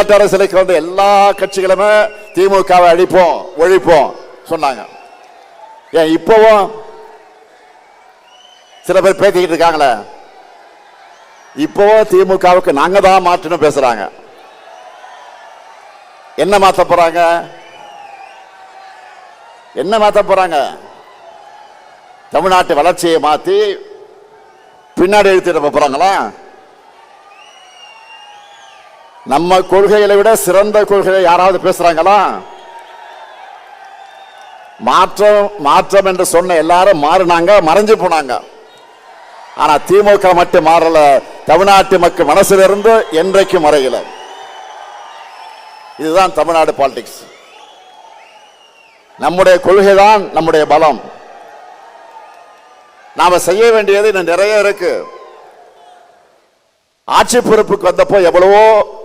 தமிழ்நாட்டு அரசியலுக்கு வந்த எல்லா கட்சிகளுமே திமுகவை அழிப்போம் ஒழிப்போம் சொன்னாங்க. ஏன் இப்பவும் சில பேர் பேசிக்கிட்டு இருக்காங்களே? இப்பவும் திமுகவுக்கு நாங்க தான் மாற்றணும் பேசுறாங்க. என்ன மாத்த போறாங்க? என்ன மாத்த போறாங்க? தமிழ்நாட்டு வளர்ச்சியை மாத்தி பின்னாடி எழுத்திட போறாங்களா? நம்ம கொள்கைகளை விட சிறந்த கொள்கையை யாராவது பேசுறாங்களா? மாற்றம் மாற்றம் என்று சொன்ன எல்லாரும் மாறினாங்க மறைஞ்சு போனாங்க. ஆனா திமுக மட்டும் மாறல தமிழ்நாட்டு மக்கள் மனசுல இருந்து என்றைக்கும் மறையல. இதுதான் தமிழ்நாடு பாலிடிக்ஸ் நம்முடைய கொள்கை தான் நம்முடைய பலம். நாம செய்ய வேண்டியது இன்னும் நிறைய இருக்கு. ஆட்சி பொறுப்புக்கு வந்தப்போ எவ்வளவோ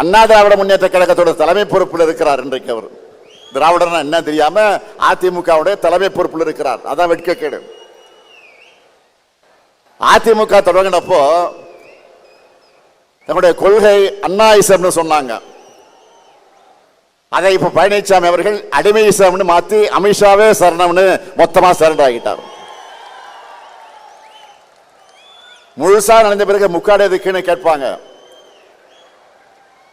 அண்ணா திராவிட முன்னேற்ற கழகத்தோட தலைமை பொறுப்பில் இருக்கிறார் இன்றைக்கு அவர். திராவிடம்னா என்ன தெரியாம அதிமுகவுடைய தலைமை பொறுப்பில் இருக்கிறார். அதான் வெட்கக்கேடு. அதிமுக தொடங்கினப்போ நம்முடைய கொள்கை அண்ணா இசம்னு சொன்னாங்க. அதை இப்ப பழனிசாமி அவர்கள் அடிமை இசம்னு மாத்தி அமித்ஷாவே சரணம்னு மொத்தமா சரண்டர் ஆகிட்டார். முழுசா நடந்த பிறகு முக்காடு எதுக்குன்னு கேட்பாங்க.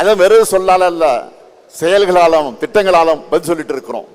அது வெறும் சொல்லால இல்லை செயல்களாலும் திட்டங்களாலும் பதில் சொல்லிட்டு இருக்கிறோம்.